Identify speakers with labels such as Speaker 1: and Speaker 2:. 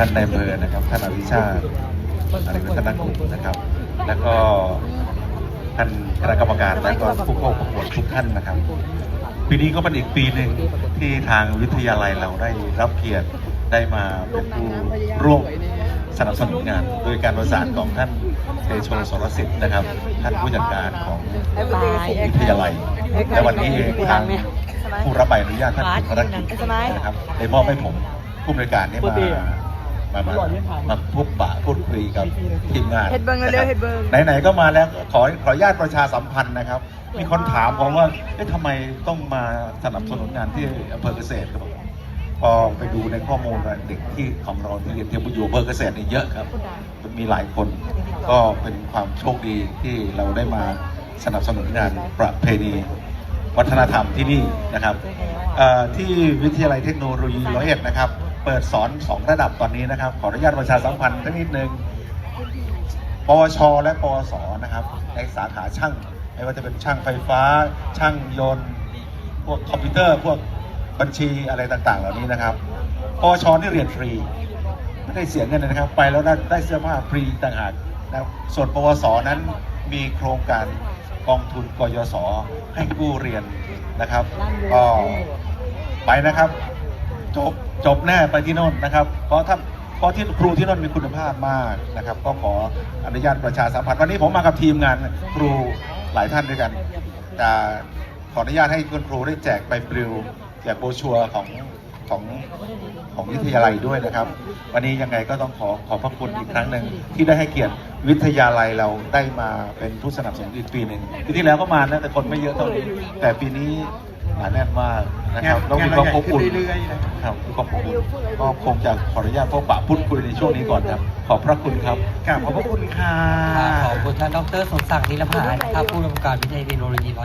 Speaker 1: ท่านนายอำเภอนะครับ ท่านอภิชาติอริวัฒนกุลนะครับ แล้วก็ท่านคณะกรรมการและก็ผู้เข้าประกวดทุกท่านนะครับ ปีนี้ก็เป็นอีกปีหนึ่งที่ทางวิทยาลัยเราได้รับเกียรติได้มาเป็นผู้ร่วมสนับสนุนงาน โดยการประสานของท่านเตโชสรสิทธิ์นะครับ ท่านผู้จัดการของวิทยาลัยและวันนี้เองทางผู้รับใบอนุญาตท่านภารกิจนะครับได้มอบให้ผมผู้บริการเนี่ยมา มามามาพบปะพูดคุยกับทีมงาน
Speaker 2: เฮ็ดเบิ่งเร็วๆเฮ็ดเบิ่ง
Speaker 1: ไหนๆก็มาแล้วขอขออนุญาตประชาสัมพันธ์นะครับ มีคนถามผมว่าเอ๊ะทำไมต้องมาสนับสนุนงานที่อำเภอเกษตรครับผมพอไปดูในข้อมูลว่าเด็กที่ของเราที่เรียนเตรียมอยู่อำเภอเกษตรนี่เยอะครับมันมีหลายคนก็เป็นความโชคดีที่เราได้มาสนับสนุนงานประเพณีวัฒนธรรมที่นี่นะครับเอ่อที่วิทยาลัยเทคโนโลยีร้อยเอ็ดนะครับ เปิดสอนสองระดับตอนนี้นะครับ ขออนุญาตประชาสัมพันธ์สักนิดนึงปวช และปวสนะครับ ในสาขาช่าง ไม่ว่าจะเป็นช่างไฟฟ้า ช่างยนต์ พวกคอมพิวเตอร์ พวกบัญชีอะไรต่างๆ เหล่านี้นะครับปวชนี่เรียนฟรี ไม่ได้เสียเงินเลยนะครับ ไปแล้วได้ได้เสื้อผ้าฟรีต่างหากนะส่วนปวสนั้นมีโครงการกองทุนกยศให้กู้เรียนนะครับ ก็ไปนะครับ จบ จบแน่ไปที่โน่นนะครับ เพราะถ้าเพราะที่ครูที่โน่นมีคุณภาพมากนะครับ ก็ขออนุญาตประชาสัมพันธ์วันนี้ผมมากับทีมงานครูหลายท่านด้วยกันจะขออนุญาตให้คุณครูได้แจกใบปลิวแจกโบชัวของของของวิทยาลัยด้วยนะครับ วันนี้ยังไงก็ต้องขอขอบพระคุณอีกครั้งหนึ่งที่ได้ให้เกียรติวิทยาลัยเราได้มาเป็นผู้สนับสนุนอีกปีหนึ่งปีที่แล้วก็มานะแต่คนไม่เยอะเท่านี้แต่ปีนี้ หนาแน่นมากนะครับแล้วมีความอบอุ่นครับขอบคุณก็คงจะขออนุญาตพบปะพูดคุยในช่วงนี้ก่อนครับขอบพระคุณครับ
Speaker 3: กราบขอบพระคุณค่ะ
Speaker 4: ขอบคุณท่านดรสมศักดิ์นิรพานครับผู้อำนวยการวิทยาลัยเทคโนโลยีร้อย